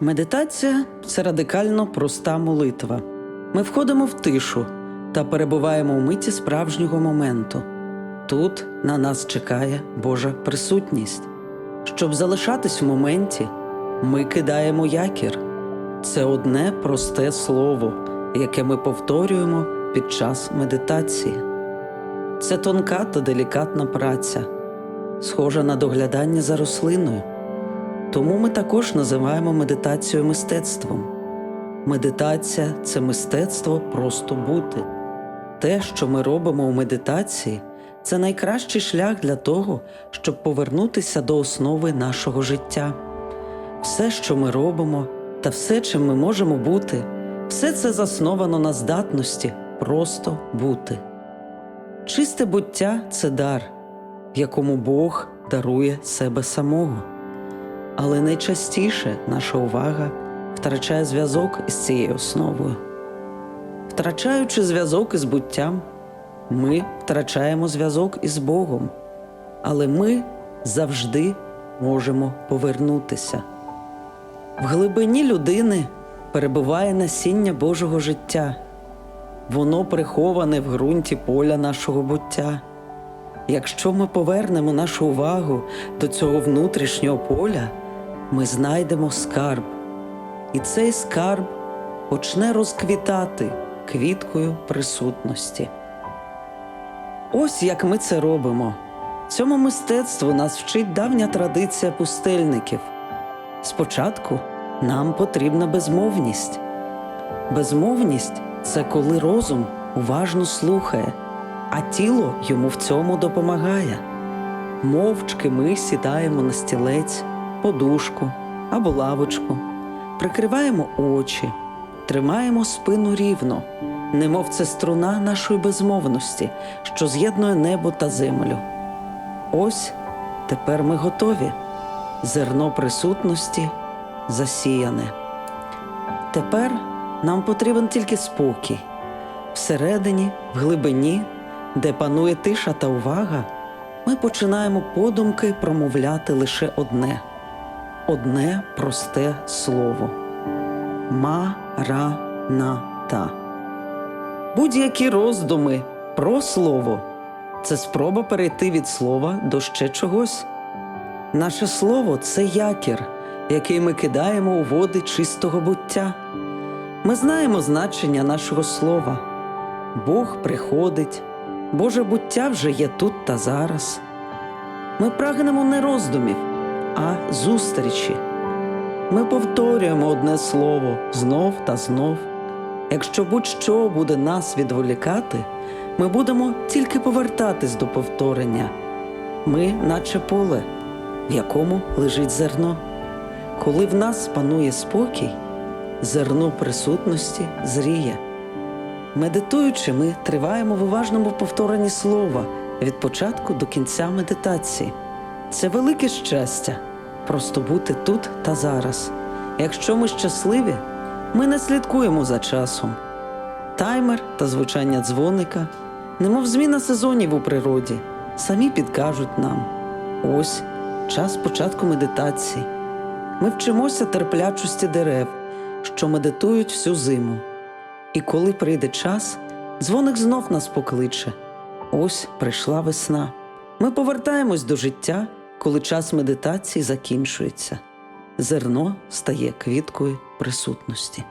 Медитація це радикально проста молитва. Ми входимо в тишу та перебуваємо у миті справжнього моменту. Тут на нас чекає Божа присутність. Щоб залишатись в моменті, ми кидаємо якір. Це одне просте слово, яке ми повторюємо під час медитації. Це тонка та делікатна праця, схожа на доглядання за рослиною. Тому ми також називаємо медитацію мистецтвом. Медитація це мистецтво просто бути. Те, що ми робимо у медитації, це найкращий шлях для того, щоб повернутися до основи нашого життя. Все, що ми робимо, та все, чим ми можемо бути, все це засновано на здатності просто бути. Чисте буття це дар, якому Бог дарує себе самого. Але найчастіше наша увага втрачає зв'язок із цією основою. Втрачаючи зв'язок із буттям, ми втрачаємо зв'язок із Богом, але ми завжди можемо повернутися. В глибині людини перебуває насіння Божого життя. Воно приховане в ґрунті поля нашого буття. Якщо ми повернемо нашу увагу до цього внутрішнього поля, ми знайдемо скарб, і цей скарб почне розквітати квіткою присутності. Ось як ми це робимо. Цьому мистецтву нас вчить давня традиція пустельників. Спочатку нам потрібна безмовність. Безмовність це коли розум уважно слухає, а тіло йому в цьому допомагає. Мовчки ми сідаємо на стілець, подушку або лавочку, прикриваємо очі, тримаємо спину рівно, немов це струна нашої безмовності, що з'єднує небо та землю. Ось тепер ми готові. Зерно присутності засіяне. Тепер нам потрібен тільки спокій. Всередині, в глибині, де панує тиша та увага, ми починаємо подумки промовляти лише одне одне просте слово ма-ра-на-та. Будь-які роздуми про слово це спроба перейти від слова до ще чогось. Наше слово це якір, який ми кидаємо у води чистого буття. Ми знаємо значення нашого слова. Бог приходить, Боже буття вже є тут та зараз. Ми прагнемо не роздумів, а зустрічі. Ми повторюємо одне слово знов та знов. Якщо будь-що буде нас відволікати, ми будемо тільки повертатись до повторення. Ми, наче поле, в якому лежить зерно. Коли в нас панує спокій, зерно присутності зріє. Медитуючи, ми триваємо в уважному повторенні слова від початку до кінця медитації. Це велике щастя просто бути тут та зараз. Якщо ми щасливі, ми не слідкуємо за часом. Таймер та звучання дзвоника, немов зміна сезонів у природі, самі підкажуть нам. Ось час початку медитації. Ми вчимося терплячості дерев, що медитують всю зиму. І коли прийде час, дзвоник знов нас покличе. Ось прийшла весна. Ми повертаємось до життя, коли час медитації закінчується. Зерно стає квіткою присутності.